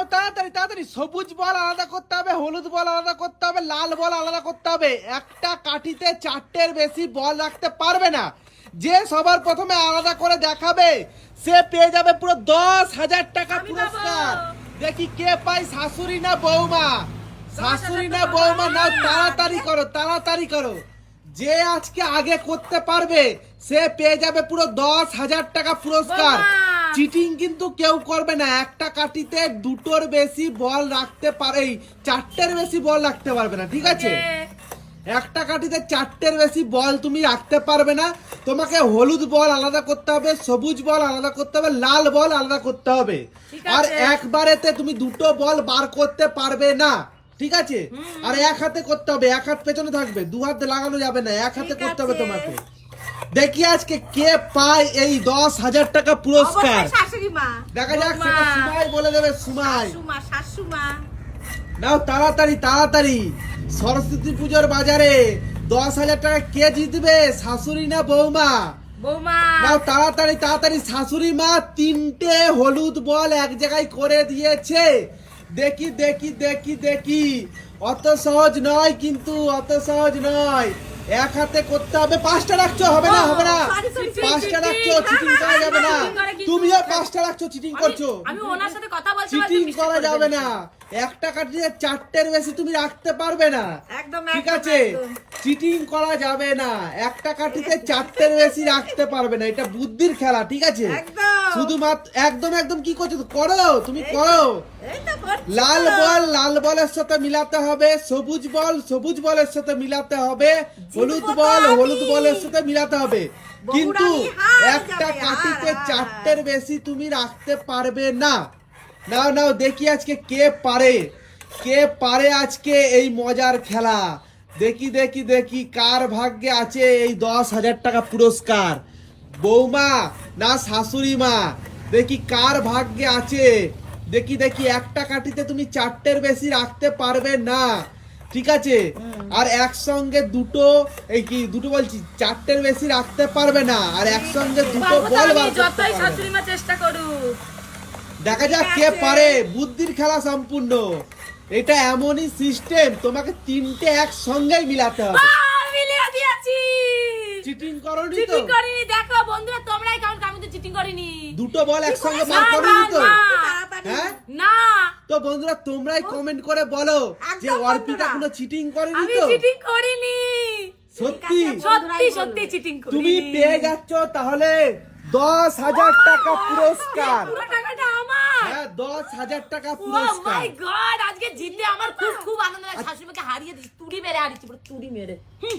নাও তাড়াতাড়ি তাড়াতাড়ি। সবুজ বল আলাদা করতে হবে হলুদ বল আলাদা করতে হবে লাল বল আলাদা করতে হবে। একটা কাঠিতে চারটের বেশি বল রাখতে পারবে না। যে সবার প্রথমে আলাদা করে দেখাবে সে পেয়ে যাবে পুরো দশ হাজার টাকা পুরস্কার। দেখি কে পাই শাশুড়ি না বৌমা? শাশুড়ি না বৌমা নাও তাড়াতাড়ি করো তাড়াতাড়ি করো। যে আজকে আগে করতে পারবে সে পেয়ে যাবে পুরো দশ হাজার টাকা পুরস্কার। চিটিং কিন্তু কেউ করবে না। একটা কাঠিতে দুটোর বেশি বল রাখতে পারে চারটের বেশি বল রাখতে পারবে না ঠিক আছে? একটা কাঠিতে চারটের বেশি বল তুমি রাখতে পারবে না। তোমাকে হলুদ বল আলাদা করতে হবে সবুজ বল আলাদা করতে হবে লাল বল আলাদা করতে হবে। আর। একবারেতে তুমি দুটো বল বার করতে পারবে না ঠিক আছে? আর এক হাতে করতে হবে এক হাত পেছনে থাকবে দু হাতে লাগানো যাবে না এক হাতে করতে হবে তোমাকে। দেখি আজকে কে পায় এই দশ হাজার টাকা পুরস্কার। দেখা যাক সুমাই বলে দেবে সুমাই। নাও তাড়াতাড়ি তাড়াতাড়ি। সরস্বতী পুজোর বাজারে দশ হাজার টাকা কে জিতবে শাশুড়ি না বৌমা? বৌমা। নাও তাড়াতাড়ি তাড়াতাড়ি শাশুড়ি মা তিনটে হলুদ বল এক জায়গায় করে দিয়েছে। দেখি দেখি দেখি দেখি। অত সহজ নয় কিন্তু অত সহজ নয়। এক হাতে করতে হবে পাঁচটা রাখছো হবে না হবে না। পাঁচটা রাখছো চিটিং করা যাবে না। তুমিও পাঁচটা রাখছো চিটিং করছ। আমি ওনার সাথে কথা বলতে চিটিং করা যাবে না। একটা কাটিয়ে চারটের বেশি তুমি রাখতে পারবে না। একদম ঠিক আছে? চিটিং করা যাবে না। একটা কাঠিতে চারটের বেশি রাখতে পারবে না। এটা বুদ্ধির খেলা ঠিক আছে? শুধুমাত্র একদম একদম কি করছ? করো তুমি করো। লাল বল লাল বলের সাথে মিলাতে হবে। সবুজ বল সবুজ বলের সাথে মিলাতে হবে। হলুদ বল হলুদ বলের সাথে মিলাতে হবে। কিন্তু একটা কাঠিতে। চারটের বেশি তুমি রাখতে পারবে না। নাও নাও দেখি আজকে কে পারে। কে পারে আজকে এই মজার খেলা? দেখি দেখি দেখি কার ভাগ্যে আছে এই দশ হাজার টাকা পুরস্কার? বৌমা না শাশুড়ি মা দেখি কার ভাগ্যে আছে? দেখি দেখি একটা কাঠিতে তুমি চারটের বেশি রাখতে পারবে না। ঠিক আছে? আর একসঙ্গে দুটো এই কি দুটো বলছি চারটের বেশি রাখতে পারবে না। আর একসঙ্গে দুটো বল যতই শাশুড়ি মা চেষ্টা করুক। দেখা যাক কে পারে। বুদ্ধির খেলা সম্পূর্ণ। এটা এমনই সিস্টেম তোমাকে তিনটে একসঙ্গেই মিলাতে হবে। মিলিয়ে দিয়েছি। চিটিং করনি তো? চিটিং করিনি দেখো বন্ধুরা তোমরাই কারণ আমি তো চিটিং করিনি। দুটো বল একসঙ্গে না, করনি তো? হ্যাঁ? না। তো বন্ধুরা তোমরাই কমেন্ট করে বলো যে অর্পিতা কোনো চিটিং করেনি আমি চিটিং করিনি। সত্যি? সত্যি সত্যি চিটিং করিনি। তুমি পেয়ে যাচ্ছ তাহলে দশ হাজার টাকা পুরস্কার। পুরো টাকাটা আমার। হ্যাঁ দশ হাজার টাকা ও পুরস্কার। মাই গড আজকে জিতলে আমার খুব খুব আনন্দ লাগে শাশুড়িমাকে হারিয়ে দিচ্ছি তুড়ি মেরে হারিয়েছি পুরো তুড়ি মেরে। হুম।